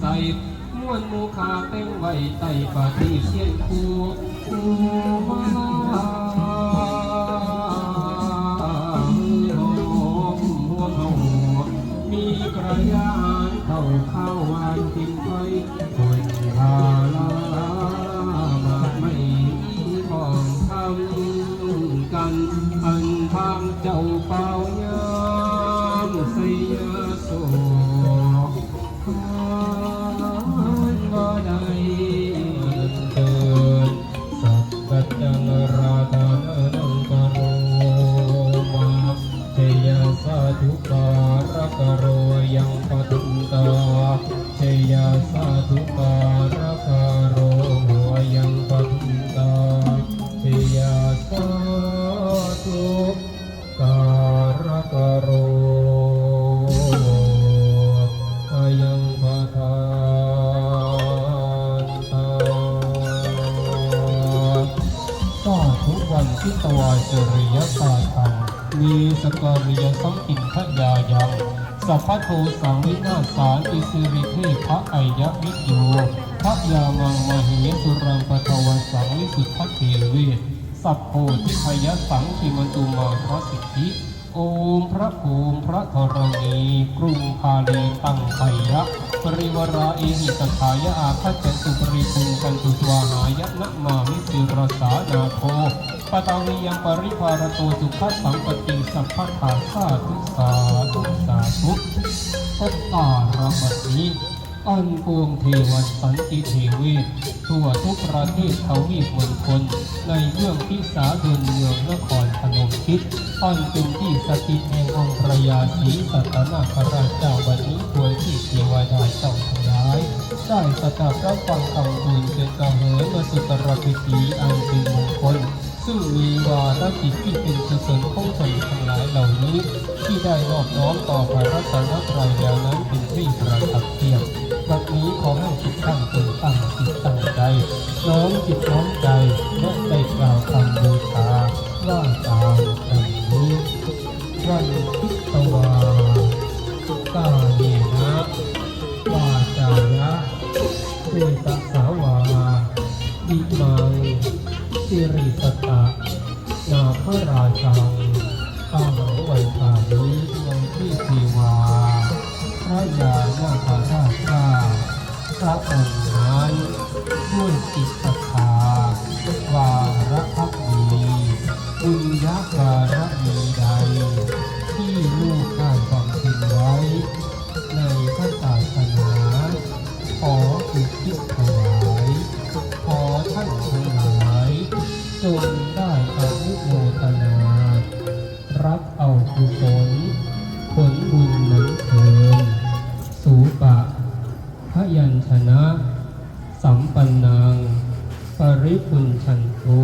ใส่ม้วนหมูขาเต็งไว้ใต้ปาที่เสียนคูคูมาหัวเขามีกระยานเข้าข้าวหวานกินไฟคนพาลามาไม่มีของทำกัน อันทางเจ้าเป่ายามสยโส ธุการะกะโรยังปทุมตาเจยสาธุการะกะโรยังปทุมตาเจยสาธุการะกะโรยังปทานตาก็ทุกวันที่ตวายจริยศาสตร์ธรร มีสกอริยสังกินทยายังสัพพะโทสังวินาสารอิสิริเทพะไอยะวิโยพระยามังมเหสุรังปทวสังวิสุทธเทเวศสัพโพธิพยสังคิมันตุมาพระสิทธิโอมพระภูมิพระธรณีกรุงพาลีตั้งไพยะ ปริวราเอหิตถายะอาคัจจตุปริปุณกันตุสวาหายะนะมามิสิรสานาโท ปตังนิยังปริภารโตสุขสังปติสัพพะขาสาธุสาธุสาธุพบตารบัดนี้ อันปวงเทวสันติเทเวศทั่วทุกประเทศเขามีมณฑลในเมืองพิสาเดินเมืองนครพนมคิดอันเป็นที่สถิตแห่งองค์พระยาศรีสัตนาคราชเจ้าบัดนี้ควรที่เทวดาเจ้าทั้งหลายได้สดับรับฟังคำทูลเป็นกระเหยมาสุตรพิธีอันเป็นมงค ซึ่งมีวาระกิจที่เป็นกุศลของชนทั้งหลายเหล่านี้ ที่ได้นอบน้อมต่อพระรัตนตรัยแล้วนั้นเป็นที่ประทับเทียมบัดนี้ขอให้ทุกท่านจงตั้งจิตตั้งใจน้อมจิตน้อมใจและได้กล่าวคำบูชาว่าตามดังนี้วันพิตวากาเยนะวาจายะเวตา นากพระราชังอาหังวันตานี้ยังที่เทวา พระยาหน้าคาราชาพระองค์นั้นด้วยจิตศรัทธาวาระพักดีบุญญาการะมีใด ที่ลูกได้บำเพ็ญไว้ ในพระศาสนาขออุทิศถวายขอท่านทั้งหลายจงไพยัญชนะ สัมปันนาง ปริปุญชันตุ